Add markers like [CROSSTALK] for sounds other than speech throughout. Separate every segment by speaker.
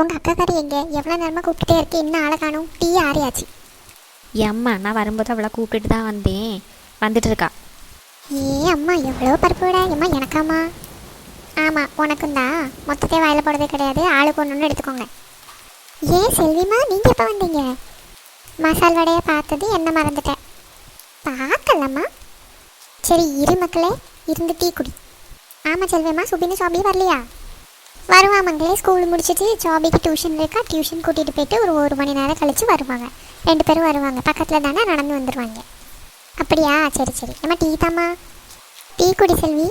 Speaker 1: உங்கள் அக்காக்காரி எங்கே? எவ்வளோ நேரமாக கூப்பிட்டுட்டே இருக்கு. இன்னும் ஆளை காணும். டீ ஆறியாச்சு.
Speaker 2: அம்மா நான் வரும்போது அவளை கூப்பிட்டுட்டு தான் வந்தேன். வந்துட்டு இருக்கா.
Speaker 1: ஏ அம்மா எவ்வளோ பருப்பு அம்மா எனக்காம்மா. ஆமாம் உனக்கும் தான். மொத்தத்தை வாயில் போடுறதே கிடையாது. ஆளுக்கு ஒன்று எடுத்துக்கோங்க. ஏன் செல்விமா நீங்கள் எப்போ வந்தீங்க? மசால் வடையை பார்த்தது என்ன மறந்துட்டேன். பார்க்கலம்மா. சரி இரு மக்களே இருந்து டீ குடி. ஆமாம் செல்விமா சுபின்னு சோபி வரலையா? வருவா மங்களே. ஸ்கூல் முடிச்சிட்டு ஜாபிக்கு டியூஷன் இருக்கா? டியூஷன் கூட்டிகிட்டு போயிட்டு ஒரு ஒரு மணி நேரம் கழித்து வருவாங்க. ரெண்டு பேரும் வருவாங்க. பக்கத்தில் தானே நடந்து வந்துடுவாங்க அப்படியா? சரி சரி. அம்மா டீ தாம்மா. டீ குடி செல்வி.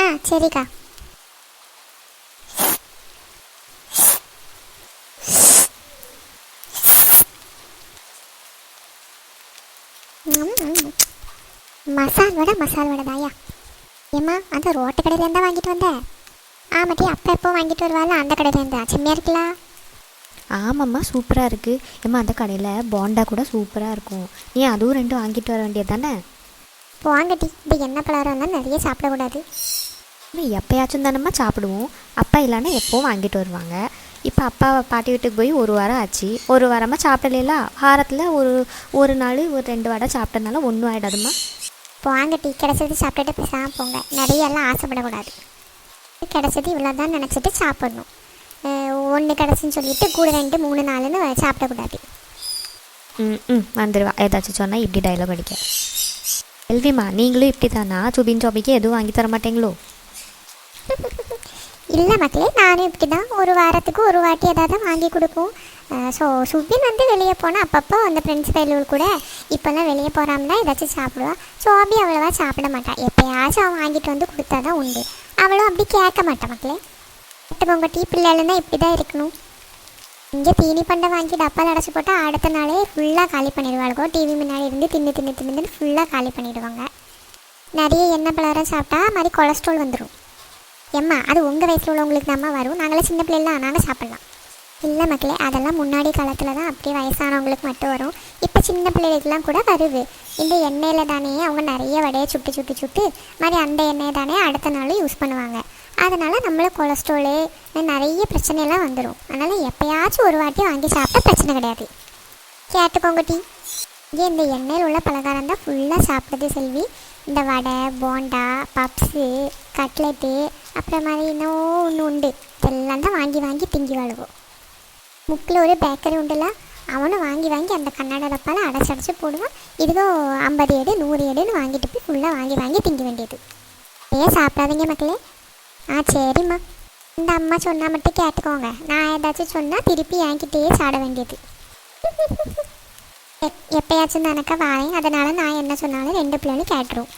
Speaker 1: ஆ சரிக்கா. மசால் வடை மசால் வடை தாயா. ஏம்மா அந்த ரோட்டு கடையில் இருந்தால் வாங்கிட்டு வந்தேன் ஆமாட்டி அப்போ எப்போ வாங்கிட்டு வருவாள் அந்த கடையிலேருந்து செம்மையாக இருக்கலாம்
Speaker 2: ஆமாம்மா சூப்பராக இருக்குது ஏம்மா அந்த கடையில் போண்டா கூட சூப்பராக இருக்கும். நீ அதுவும் ரெண்டும் வாங்கிட்டு வர வேண்டியது தானே
Speaker 1: வாங்கட்டி இந்த எண்ணெய் பலகாரம்லாம் நிறைய சாப்பிடக்கூடாது.
Speaker 2: எப்போயாச்சும் தானம்மா சாப்பிடுவோம். அப்பா இல்லைன்னா எப்போவும் வாங்கிட்டு வருவாங்க? இப்போ அப்பா பாட்டி வீட்டுக்கு போய் ஒரு வாரம் ஆச்சு. ஒரு வாரமாக சாப்பிடல வாரத்தில் ஒரு ஒரு நாள் ஒரு ரெண்டு வடை சாப்பிட்டனால ஒன்றும் ஆகிடாதும்மா
Speaker 1: வாங்கட்டி கிடைச்சது சாப்பிட்டுட்டு பேசாமல் போங்க. நிறைய எல்லாம் ஆசைப்படக்கூடாது. கிடைச்சது இவ்வளோ தான் நினச்சிட்டு சாப்பிடணும். ஒன்று கிடச்சுன்னு சொல்லிட்டு கூட ரெண்டு மூணு நாலுன்னு சாப்பிடக்கூடாது.
Speaker 2: ம் ம் வந்துடுவா ஏதாச்சும் சொன்னால் இப்படி டைலாக் அடிக்க. எல்விமா நீங்களும் இப்படி தானா சுபின் சோபிக்கு எதுவும் வாங்கி தர மாட்டீங்களோ?
Speaker 1: இல்லை மக்களே நானும் இப்படி தான் ஒரு வாரத்துக்கு ஒரு வாட்டி ஏதாவது வாங்கி கொடுப்போம். ஸோ சுபின் வந்து வெளியே போனால் அப்பப்போ அந்த ஃப்ரெண்ட்ஸ் பயிலூர் கூட இப்போல்லாம் வெளியே தான் ஏதாச்சும் சாப்பிடுவா. சோபி அவ்வளோவா சாப்பிட மாட்டான் எப்போயாச்சும் அவன் வாங்கிட்டு வந்து கொடுத்தா தான் உண்டு. அவளும் அப்படி கேட்க மாட்டா மக்களே. பொங்க டீ பிள்ளைலன்னா இப்படி தான் இருக்கணும். இங்கே தீனி பண்டை வாங்கி டப்பால் அடைச்சி போட்டால் அடுத்த நாளே ஃபுல்லாக காலி பண்ணிடுவாளுக்கோ டிவி முன்னாடி இருந்து தின்னு தின்னு தின்னு ஃபுல்லாக காலி பண்ணிடுவாங்க. நிறைய எண்ணெய் பலகாரம் சாப்பிட்டா மாதிரி கொலஸ்ட்ரால் வந்துடும் எம்மா அது உங்கள் வயசில் உள்ளவங்களுக்கு தாம்மா வரும். நாங்களாம் சின்ன பிள்ளைலாம் நாங்கள் சாப்பிட்லாம். இல்லை மக்களே அதெல்லாம் முன்னாடி காலத்தில் தான் அப்படியே வயசானவங்களுக்கு மட்டும் வரும். இப்போ சின்ன பிள்ளைகளுக்கெல்லாம் கூட வருது. இந்த எண்ணெயில் தானே அவங்க நிறைய வடையை சுட்டு சுட்டு சுட்டு மாதிரி அந்த எண்ணெயை தானே அடுத்த நாள் யூஸ் பண்ணுவாங்க. அதனால் நம்மளும் கொலஸ்ட்ராலு நிறைய பிரச்சனையெல்லாம் வந்துடும் அதனால் எப்போயாச்சும் ஒரு வாட்டி வாங்கி சாப்பிட்டா பிரச்சனை கிடையாது. கேட்டுக்கோங்க டீ. இங்கே இந்த எண்ணெயில் உள்ள பலகாரம் தான் ஃபுல்லாக சாப்பிட்றது செல்வி. இந்த வடை போண்டா பப்ஸு கட்லெட்டு அப்புறம் மாதிரி இன்னும் ஒன்று உண்டு. இதெல்லாம் தான் வாங்கி வாங்கி திங்கி வாழுவோம். முக்கில் ஒரு பேக்கரி உண்டுல. அவனும் வாங்கி வாங்கி அந்த கண்ணாட டப்பால அடைச்சடைச்சு போடுவான். இதுதோ ஐம்பது ஏடு நூறு ஏடுன்னு வாங்கிட்டு போய் ஃபுல்லாக வாங்கி வாங்கி திங்க வேண்டியது. ஏன் சாப்பிடாதீங்க மக்களே. ஆ சரிம்மா. இந்த அம்மா சொன்னால் மட்டும் கேட்டுக்கோங்க. நான் ஏதாச்சும் சொன்னால் திருப்பி என்கிட்டயே சாட வேண்டியது. எப்- எப்பயாச்சும் தானக்கா வாரேன். அதனால் நான் என்ன சொன்னாலும் ரெண்டு பிள்ளைகளும் கேட்டுரும்.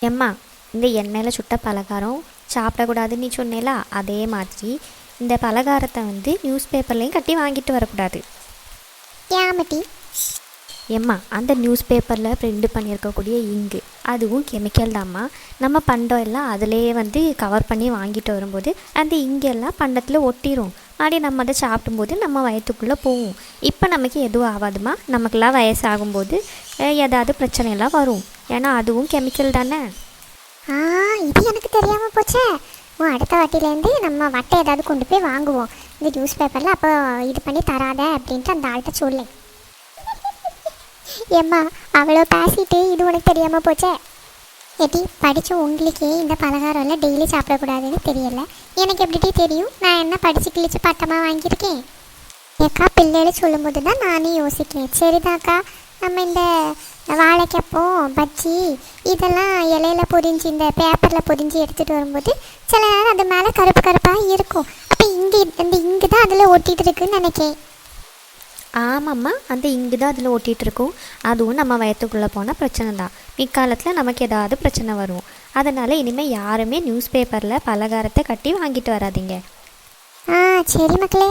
Speaker 2: எம்மா இந்த எண்ணெயில் சுட்ட பலகாரம் சாப்பிடக்கூடாதுன்னு நீ சொன்னேலா அதே மாதிரி இந்த பலகாரத்தை வந்து நியூஸ் பேப்பர்லேயும் கட்டி வாங்கிட்டு வரக்கூடாது.
Speaker 1: ஏமட்டி?
Speaker 2: எம்மா அந்த நியூஸ் பேப்பரில் பிரிண்ட் பண்ணியிருக்கக்கூடிய இங்கு அதுவும் கெமிக்கல் தாம்மா. நம்ம பண்டம் எல்லாம் அதிலேயே வந்து கவர் பண்ணி வாங்கிட்டு வரும்போது அந்த இங்கெல்லாம் பண்டத்தில் ஒட்டிரும். மறுபடியும் நம்ம அதை சாப்பிடும்போது நம்ம வயத்துக்குள்ளே போகும். இப்போ நமக்கு எதுவும் ஆகாதுமா நமக்கெல்லாம் வயசாகும்போது ஏதாவது பிரச்சனையெல்லாம் வரும். ஏன்னா அதுவும் கெமிக்கல் தானே.
Speaker 1: ஆ இது எனக்கு தெரியாமல் போச்சே. அடுத்த வாட்டிலேருந்து நம்ம வட்டை ஏதாவது கொண்டு போய் வாங்குவோம். இந்த நியூஸ் பேப்பரில் அப்போ இது பண்ணி தராத அப்படின்ட்டு அந்த ஆள்கிட்ட சொல்லு. ஏம்மா அவ்வளோ பேசிட்டு இது உனக்கு தெரியாமல் போச்சே? ஏட்டி படித்த உங்களுக்கே இந்த பலகாரம் எல்லாம் டெய்லி சாப்பிடக்கூடாதுன்னு தெரியல. எனக்கு எப்படி தெரியும்? நான் என்ன படித்து கிழிச்சு பட்டமாக வாங்கியிருக்கேன்? ஏக்கா பிள்ளைகளை சொல்லும்போது தான் நானே யோசிக்கிறேன். சரிதாக்கா நம்ம இந்த வாழைக்கப்பம் பஜ்ஜி இதெல்லாம் இலையில பொரிஞ்சு இந்த பேப்பரில் பொரிஞ்சு எடுத்துகிட்டு வரும்போது சில நேரம் அது மேலே கருப்பு கருப்பாக இருக்கும். அப்போ இங்கே இந்த இங்கு தான் அதில் ஒட்டிகிட்டு இருக்குன்னு நினைக்கேன்
Speaker 2: ஆமாம்மா அந்த இங்கு தான் அதில் ஒட்டிகிட்டு இருக்கும். அதுவும் நம்ம வயத்துக்குள்ளே போனால் பிரச்சனை தான் பிற்காலத்தில் நமக்கு ஏதாவது பிரச்சனை வரும். அதனால் இனிமேல் யாருமே நியூஸ் பேப்பரில் பலகாரத்தை கட்டி வாங்கிட்டு வராதீங்க.
Speaker 1: ஆ சரி மக்களே.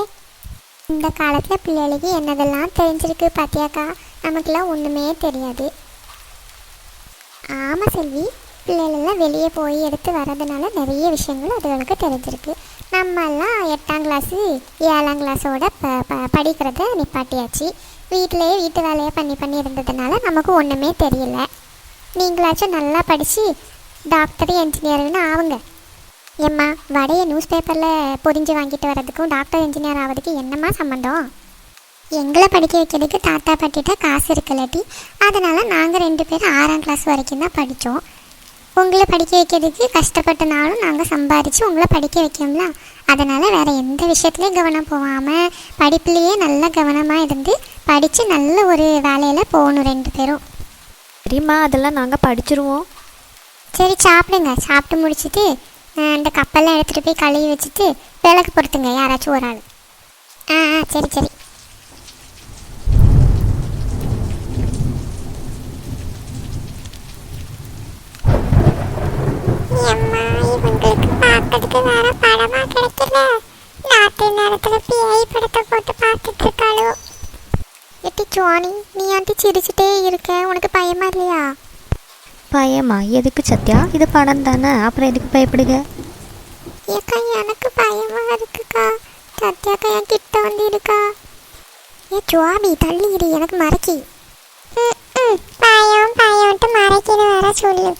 Speaker 1: இந்த காலத்தில் பிள்ளைகளுக்கு என்னதெல்லாம் தெரிஞ்சிருக்கு பாத்தியாக்கா? நமக்கெல்லாம் ஒன்றுமே தெரியாது. ஆமாம் செல்வி பிள்ளைகளெல்லாம் வெளியே போய் எடுத்து வர்றதுனால நிறைய விஷயங்கள் அதுகளுக்கு தெரிஞ்சிருக்கு. நம்மெல்லாம் எட்டாம் கிளாஸு ஏழாம் கிளாஸோட ப ப படிக்கிறத நிப்பாட்டியாச்சு. வீட்டிலேயே வீட்டு வேலையை பண்ணி பண்ணி இருந்ததுனால நமக்கு ஒன்றுமே தெரியல. நீங்களாச்சும் நல்லா படித்து டாக்டர் என்ஜினியர்னு ஆவுங்க. ஏம்மா வடையை நியூஸ் பேப்பரில் பொறிஞ்சு வாங்கிட்டு வர்றதுக்கும் டாக்டர் இன்ஜினியர் ஆகிறதுக்கு என்னம்மா சம்மந்தம் எங்களை படிக்க வைக்கிறதுக்கு தாத்தா பாட்டிட்ட காசு இருக்கலாட்டி அதனால் நாங்கள் ரெண்டு பேரும் ஆறாம் கிளாஸ் வரைக்கும் தான் படித்தோம் உங்களை படிக்க வைக்கிறதுக்கு கஷ்டப்பட்டனாலும் நாங்கள் சம்பாரித்து உங்களை படிக்க வைக்கோம்ல அதனால் வேறு எந்த விஷயத்துலையும் கவனம் போகாமல் படிப்புலேயே நல்ல கவனமாக இருந்து படித்து நல்ல ஒரு வேலையில் போகணும் ரெண்டு பேரும்.
Speaker 2: சரிம்மா அதெல்லாம் நாங்கள் படிச்சிருவோம்.
Speaker 1: சரி சாப்பிடுங்க. சாப்பிட்டு முடிச்சிட்டு அஹ், இந்த கப்பெல்லாம் எடுத்துகிட்டு போய் கழுவி வச்சுட்டு விளக்கு பொறுத்துங்க. யாராச்சும் ஒரு ஆள். ஆ சரி சரி இவங்களுக்கு பார்க்கறதுக்கு வேற படமா கிடைக்கல ராத்திரி நேரத்துல பேய் படத்தை போட்டு பார்த்துட்டு இருக்காளோ? எட்டி சுவாணி நீ ஆண்டி சிரிச்சுட்டே இருக்க? உனக்கு பயமா இல்லையா?
Speaker 2: பயமா? எதுக்கு சத்யா? இது படம் தானே. அப்புறம் எதுக்கு பயப்படுங்க
Speaker 1: ஏக்கா எனக்கு பயமா இருக்குக்கா. சத்யாக்கா என் கிட்ட வந்து இருக்கா? ஏ சுவாமி தள்ளி இரு. எனக்கு மறைக்கி. பயம் பயம்ட்டு மறைக்கணும் வேற சொல்லு.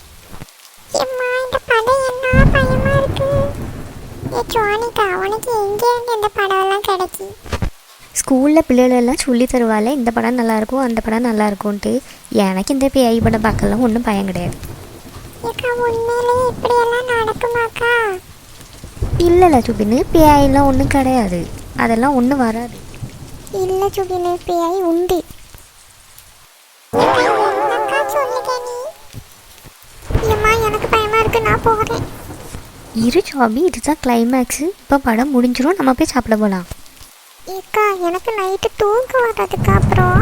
Speaker 1: எம்மா இந்த படம் என்ன பயமா? ஏ சுவானிக்கா உனக்கு எங்க இருந்து இந்த படம் எல்லாம் கிடைக்கி.
Speaker 2: ஸ்கூலில் பிள்ளைகள் எல்லாம் சொல்லி தருவாள் இந்த படம் நல்லாயிருக்கும் அந்த படம் நல்லா இருக்கும்ன்ட்டு எனக்கு இந்த பேய் படம் பார்க்கலாம் ஒன்றும் பயம் கிடையாது.
Speaker 1: ஏக்கா உண்மையிலேயே இப்படியெல்லாம் நடக்குமாக்கா?
Speaker 2: இல்லைல்ல சுபின்னு பேயெல்லாம் ஒன்றும் கிடையாது. அதெல்லாம் ஒன்றும் வராது.
Speaker 1: இல்ல சுபினு பேய் உண்டு. எனக்கு பயமா இருக்கு நான் போறேன்.
Speaker 2: இரு சாபி இதுதான் கிளைமேக்ஸு இப்போ படம் முடிஞ்சிரும் நம்ம போய் சாப்பிட போகலாம்
Speaker 1: ஏக்கா எனக்கு நைட்டு தூக்கம் வர்றதுக்கு அப்புறம்.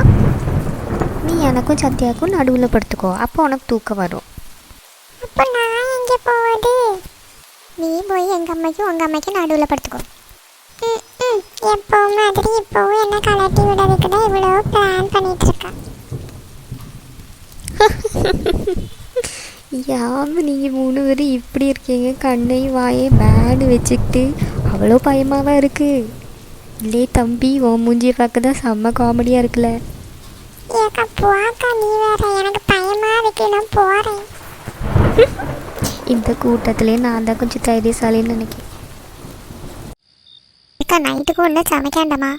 Speaker 2: நீ எனக்கும் சத்யாவுக்கும் நடுவில் படுத்துக்கோ அப்போ உனக்கு தூக்கம் வரும்.
Speaker 1: அப்போ நான் எங்கே போவது நீ போய் எங்க அம்மைக்கும் உங்க அம்மைக்கும் நடுவில் படுத்துக்கோ. ம். எப்போ மாதிரி இப்போவும் என்ன கலட்டி விடறதுக்கு தான் இவ்வளோ பிளான் பண்ணிட்டு இருக்கா [LAUGHS]
Speaker 2: யாம நீங்கள் மூணு பேரும் இப்படி இருக்கீங்க? கண்ணையும் வாயையும் பேடு வச்சுக்கிட்டு அவ்வளோ பயமாவா இருக்கு? இல்லே தம்பி உன் மூஞ்சியை பார்க்க தான் செம்ம காமெடியாக இருக்குல்ல.
Speaker 1: ஏக்கா போக்கா நீ வேற. எனக்கு இருக்கு. நான் போறேன்.
Speaker 2: இந்த கூட்டத்திலே நான் தான் கொஞ்சம் தைரியசாலின்னு நினைக்கிறேன்.
Speaker 1: அக்கா நைட்டுக்கு ஒன்றும் சமைக்காண்டமா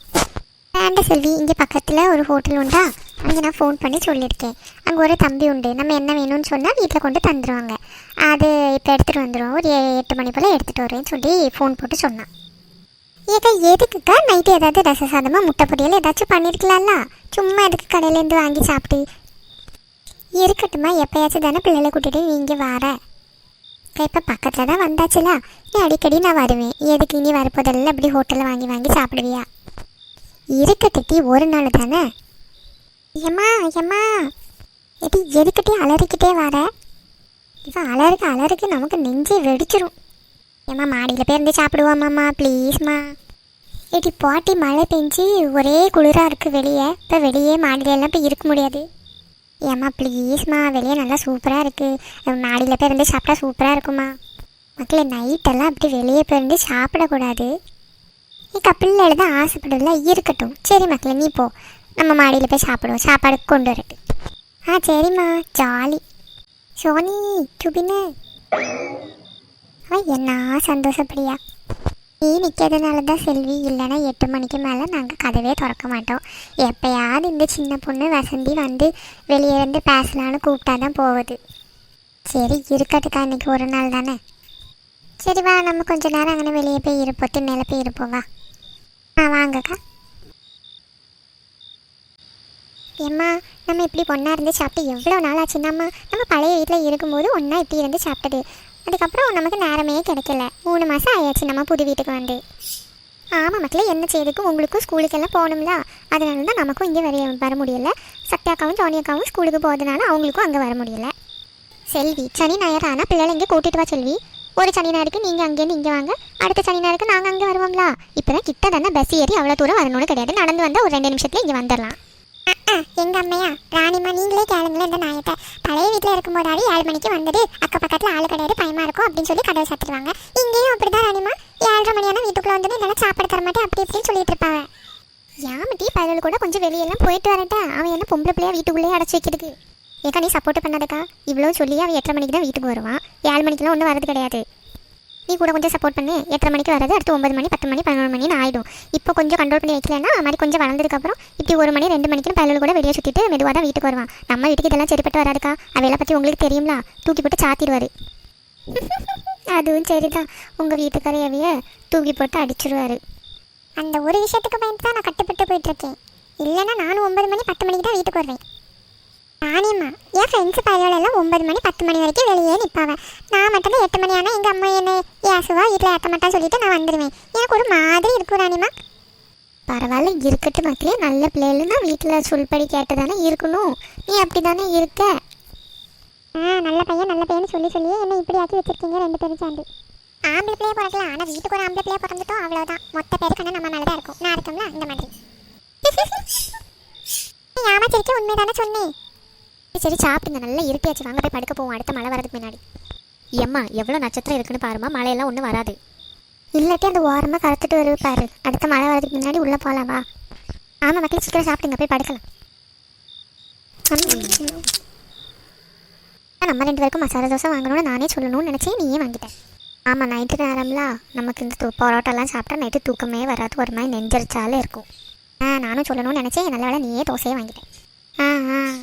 Speaker 1: வேண்ட செல்வி. இங்கே பக்கத்தில் ஒரு ஹோட்டல் உண்டா? அங்கே நான் ஃபோன் பண்ணி சொல்லியிருக்கேன். அங்கே ஒரு தம்பி உண்டு. நம்ம என்ன வேணும்னு சொன்னால் வீட்டில் கொண்டு தந்துடுவாங்க அது இப்போ எடுத்துகிட்டு வந்துடுவோம் ஒரு எட்டு மணி போல் எடுத்துகிட்டு வரேன்னு சொல்லி ஃபோன் போட்டு சொன்னான். ஏக்கா எதுக்குக்கா? நைட்டு ஏதாவது ரச சாதமாக முட்டை பொரியல் ஏதாச்சும் பண்ணியிருக்கலாம்ல சும்மா எதுக்கு கடையிலேருந்து வாங்கி சாப்பிட்டு? இருக்கட்டுமா எப்பயாச்சும் தானே பிள்ளைகளை கூட்டிகிட்டு நீங்கள் வர. இப்போ பக்கத்தில் தான் வந்தாச்சுல. நீ அடிக்கடி நான் வருவேன். எதுக்கு இனி வரப்போதெல்லாம் இப்படி ஹோட்டலில் வாங்கி வாங்கி சாப்பிடுவியா? இருக்கட்டுட்டி ஒரு நாள் தானே? ஏம்மா ஏம்மா. எடி எதுக்கிட்டே அலறிக்கிட்டே வர? இவன் அலறுக்கு அலறுக்கு நமக்கு நெஞ்சே வெடிச்சிரும். ஏம்மா மாடியில் போய் இருந்து சாப்பிடுவோமாம்மா ப்ளீஸ்மா ஏடி பாட்டி மழை பெஞ்சு ஒரே குளிராக இருக்குது வெளியே. இப்போ வெளியே மாடியிலலாம் போய் இருக்க முடியாது. ஏம்மா ப்ளீஸ்மா வெளியே நல்லா சூப்பராக இருக்குது மாடியில் போய் இருந்து சாப்பிட்டா சூப்பராக இருக்குமா? மக்களே நைட்டெல்லாம் அப்படி வெளியே போயிருந்து சாப்பிடக்கூடாது. நீ கப்பில் எழுத ஆசைப்படல இருக்கட்டும். சரி மக்களே நீ போ. நம்ம மாடியில் போய் சாப்பிடுவோம். சாப்பாடு கொண்டு வரட்டு. ஆ சரிம்மா. ஜாலி. சோனி சுபின்னு அவன் என்ன சந்தோஷப்படியா? நீ நிற்கிறதுனால தான் செல்வி இல்லைன்னா எட்டு மணிக்கு மேலே நாங்கள் கதவே திறக்க மாட்டோம். எப்பயாவது இந்த சின்ன பொண்ணு வசந்தி வந்து வெளியே இருந்து பேசலான்னு கூப்பிட்டா தான் போகுது. சரி இருக்கட்டுக்கா இன்னைக்கு ஒரு நாள் தானே? சரி வா நம்ம கொஞ்ச நேரம் அங்கே வெளியே போய் இருப்போட்டு மேலே போய் இருப்போம் வா. ஆ வாங்கக்கா. ஏம்மா நம்ம இப்படி ஒன்றா இருந்து சாப்பிட்டு எவ்வளோ நாள் ஆச்சுன்னாம்மா நம்ம பழைய வீட்டில் இருக்கும்போது ஒன்றா இப்படி இருந்து சாப்பிட்டது. அதுக்கப்புறம் நமக்கு நேரமே கிடைக்கல. மூணு மாதம் ஆயாச்சு நம்ம புது வீட்டுக்கு வந்து. ஆமாம் மக்களே என்ன செய்யறதுக்கும் உங்களுக்கும் ஸ்கூலுக்கெல்லாம் போகணும்ல. அதனால தான் நமக்கும் இங்கே வர வர முடியல. சத்யாக்காவும் ஜோனியக்காவும் ஸ்கூலுக்கு போகிறதுனால அவங்களுக்கும் அங்கே வர முடியல. செல்வி சனி ஞாயிறு ஆனால் பிள்ளைகளை இங்கே கூட்டிட்டு வா செல்வி. ஒரு சனி ஞாயிறுக்கு நீங்கள் அங்கேருந்து இங்கே வாங்க. அடுத்த சனி ஞாயிறுக்கு நாங்கள் அங்கே வருவோம்ல. இப்போ தான் கிட்ட தானே பஸ் ஏறி அவ்வளோ தூரம் வரணும்னு கிடையாது. நடந்து வந்தால் ஒரு ரெண்டு நிமிஷத்தில் இங்கே வந்துடலாம் எங்க அம்மையா ராணிமா நீங்களே கேளுங்களேன் இந்த நாயத்தை. பழைய வீட்டில் இருக்கும்போதாவே ஏழு மணிக்கு வந்தது. அக்க பக்கத்தில் ஆள் கிடையாது பயமா இருக்கும் அப்படின்னு சொல்லி கதவை சாத்திடுவாங்க. இங்கேயும் அப்படிதான் ராணிமா ஏழரை மணியான வீட்டுக்குள்ள வந்து இல்லைன்னா சாப்பாடு தர மாட்டேன் அப்படி இப்படின்னு சொல்லிட்டு இருப்பாங்க யாமட்டி பயல் கூட கொஞ்சம் வெளியெல்லாம் போயிட்டு வரட்டா? அவன் என்ன பொம்பளை பிள்ளையா வீட்டுக்குள்ளேயே அடைச்சி வைக்கிறதுக்கு? ஏக்கா நீ சப்போர்ட் பண்ணாதக்கா. இவ்வளோ சொல்லி அவன் எட்டரை மணிக்கு தான் வீட்டுக்கு வருவான். ஏழு மணிக்கெல்லாம் ஒன்றும் வரது கிடையாது. நீ கூட கொஞ்சம் சப்போர்ட் பண்ணு. எட்டரை மணிக்கு வரது அடுத்து ஒன்பது மணி பத்து மணி பதினொரு மணின்னு ஆகிடும் இப்போ கொஞ்சம் கண்ட்ரோல் பண்ணி வைக்கலன்னா அது மாதிரி கொஞ்சம் வளர்ந்ததுக்கப்புறம் இப்படி ஒரு மணி ரெண்டு மணிக்கு பயலுக்கு கூட வெளியே சுற்றிட்டு மெதுவாக தான் வீட்டுக்கு வருவான். நம்ம வீட்டுக்கு இதெல்லாம் சரிப்பட்டு வராதுக்கா. அவையெல்லாம் பற்றி உங்களுக்கு தெரியுங்களா தூக்கி போட்டு சாத்திடுவார். [LAUGHS] அதுவும் சரிதான். உங்கள் வீட்டுக்காரையவைய தூக்கி போட்டு அடிச்சிருவாரு. அந்த ஒரு விஷயத்துக்கு பயந்து தான் நான் கட்டுப்பட்டு போயிட்டு இருக்கேன் இல்லைன்னா நானும் ஒன்பது மணி பத்து மணிக்கு தான் வீட்டுக்கு வருவேன். நானேம்மா என் ஃப்ரெண்ட்ஸு பையனோட எல்லாம் ஒன்பது மணி பத்து மணி வரைக்கும் வெளியே நிற்பாவ நான் மட்டும் தான் எட்டு மணி ஆனால் எங்கள் அம்மா என்னை ஏசுவா வீட்டில் ஏற்ற மாட்டான்னு சொல்லிட்டு நான் வந்துடுவேன் எனக்கு ஒரு மாதிரி இருக்கும் ராணிமா பரவாயில்ல இருக்கட்டும் மக்களே நல்ல பிள்ளைகள்னா வீட்டில் சொல்படி கேட்டு தானே இருக்கணும். நீ அப்படி தானே இருக்க? ஆ நல்ல பையன் நல்ல பையன் சொல்லி சொல்லியே என்ன இப்படி ஆக்கி வச்சிருக்கீங்க ரெண்டு பேரும் சேர்ந்து. ஆம்பளை பிள்ளைய பிறக்கலாம். ஆனால் வீட்டுக்கு ஒரு ஆம்பளை பிள்ளைய பிறந்துட்டோம் அவ்வளோதான் மொத்த பேருக்கு ஆனால் நம்ம மேலே தான் இருக்கும். நான் இருக்கோம்ல இந்த மாதிரி. [LAUGHS] நீ ஏமாச்சிருக்க உண்மைதானே சொன்னேன். சரி சாப்பிடுங்க. நல்லா இருட்டியாச்சு. வாங்க போய் படுக்க போவோம். அடுத்த மழை வரதுக்கு முன்னாடி.
Speaker 2: எம்மா எவ்வளோ நட்சத்திரம் இருக்குன்னு பாருமா மழையெல்லாம் ஒன்றும் வராது.
Speaker 1: இல்லாட்டி அந்த ஓரமாக கருத்துட்டு வருது பாரு. அடுத்த மழை வரதுக்கு முன்னாடி உள்ளே போகலாம் வா. ஆமாம் மக்கள் சீக்கிரம் சாப்பிடுங்க. போய் படுக்கலாம். நம்ம ரெண்டு பேருக்கும் மசாலா தோசை வாங்கணும்னு நானே சொல்லணும்னு நினச்சேன். நீயே வாங்கிட்டேன் ஆமாம் நைட்டு நேரம்ல நமக்கு இந்த தூ- பரோட்டாலாம் சாப்பிட்டா நைட்டு தூக்கமே வராது. ஒரு மாதிரி நெஞ்சரிச்சாலே இருக்கும். ஆ நானும் சொல்லணும்னு நினச்சேன். நல்ல வேலை நீயே தோசையே வாங்கிட்டேன் ஆ ஆ.